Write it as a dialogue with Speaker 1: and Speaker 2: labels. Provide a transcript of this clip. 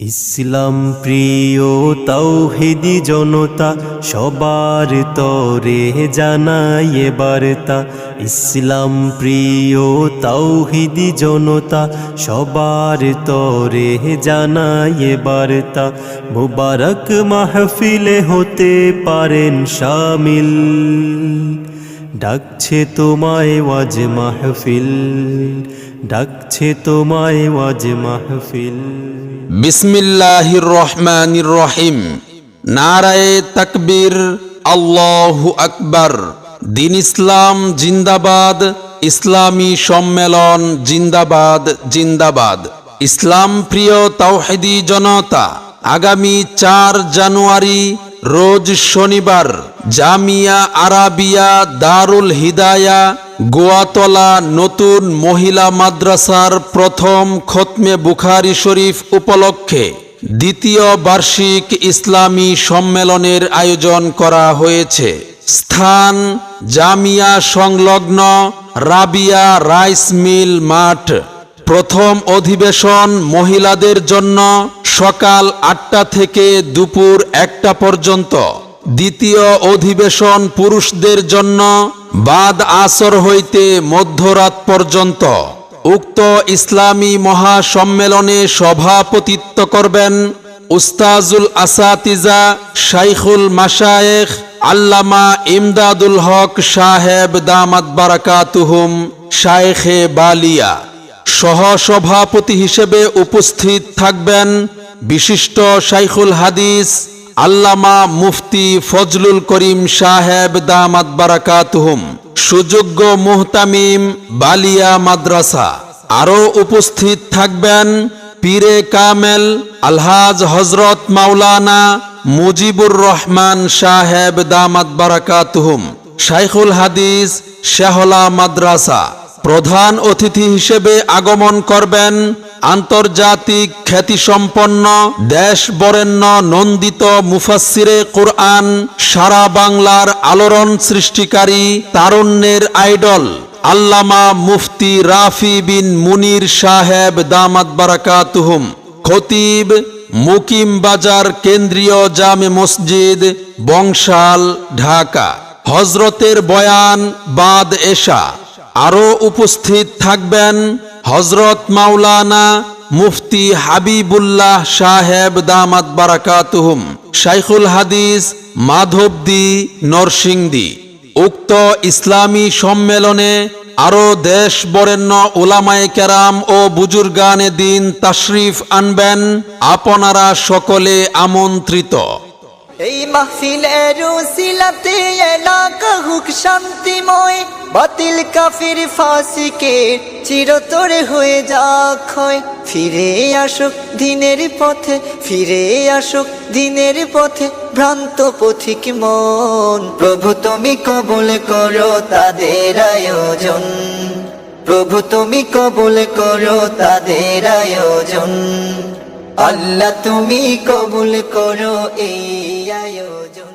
Speaker 1: ইসলাম প্রিয় তৌহিদি জনতা, সবার তরে জানাই বার্তা। ইসলাম প্রিয় তৌহিদি জনতা, সবার তরে জানাই বার্তা। মুবারক মাহফিলে হতে পারেন শামিল। ডাকছে তোমায় ওয়াজ মাহফিল। ডাকছে তোমায় ওয়াজ মাহফিল।
Speaker 2: বিসমিল্লাহির রহমানির রহিম। নারায়ে তাকবীর, আল্লাহু আকবার। দিন ইসলাম জিন্দাবাদ, ইসলামী সম্মেলন জিন্দাবাদ জিন্দাবাদ। ইসলাম প্রিয় তাওহেদি জনতা, আগামী চার জানুয়ারি, রোজ শনিবার, জামিয়া আরাবিয়া দারুল হিদায়া গোয়াতলা নতুন মহিলা মাদ্রাসার প্রথম খতমে বুখারি শরীফ উপলক্ষে দ্বিতীয় বার্ষিক ইসলামী সম্মেলনের আয়োজন করা হয়েছে। স্থান জামিয়া সংলগ্ন রাবিয়া রাইস মিল মাঠ। প্রথম অধিবেশন মহিলাদের জন্য সকাল আটটা থেকে দুপুর একটা পর্যন্ত। দ্বিতীয় অধিবেশন পুরুষদের জন্য বাদ আসর হইতে মধ্যরাত পর্যন্ত। উক্ত ইসলামী মহাসম্মেলনে সভাপতিত্ব করবেন উস্তাজুল আসাতিজা শাইখুল মাশায়েখ আল্লামা ইমদাদুল হক সাহেব দামাত বারাকাতুহুম শায়েখে বালিয়া। সহসভাপতি হিসেবে উপস্থিত থাকবেন বিশিষ্ট শাইখুল হাদিস আল্লামা মুফতি ফজলুল করিম সাহেব দামাত বারাকাতুহুম, সুযোগ্য মুহতামিম বালিয়া মাদ্রাসা। আরও উপস্থিত থাকবেন পীরে কামেল আলহাজ হজরত মাওলানা মুজিবুর রহমান সাহেব দামাত বারাকাতুহুম, শাইখুল হাদিস শেহলা মাদ্রাসা। প্রধান অতিথি হিসেবে আগমন করবেন আন্তর্জাতিক খ্যাতিসম্পন্ন দেশ বরেণ্য নন্দিত মুফাসিরে কোরআন সারা বাংলার আলোড়ন সৃষ্টিকারী তারুণ্যের আইডল আল্লামা মুফতি রাফি বিন মুনির সাহেব দামাত বারাকাতুহুম। খতিব মুকিম বাজার কেন্দ্রীয় জামে মসজিদ, বংশাল, ঢাকা। হজরতের বয়ান বাদ এশা। আরও উপস্থিত থাকবেন হজরত মাওলানা মুফতি হাবিবুল্লাহ সাহেব দামাত বারাকাতুহুম, শাইখুল হাদিস, মাধবদি, নরসিংদী। উক্ত ইসলামী সম্মেলনে আরও দেশ বরেণ্য ওলামায়ে কেরাম ও বুজুর্গানে দিন তাশরিফ আনবেন, আপনারা সকলে আমন্ত্রিত।
Speaker 3: এই মাহফিলের উসিলাতে এলাকা হুক শান্তিময়। বাতিল কাফির ফাসিকে চিরতরে হয়ে যাক ফিরে আসুক দিনের পথে, ফিরে আসুক দিনের পথে। ভ্রান্ত পথিক মন, প্রভু তুমি কবুল করো তাদের আয়োজন। প্রভু তুমি কবুল করো তাদের আয়োজন। আল্লাহ তুমি কবুল করো এই আয়োজন।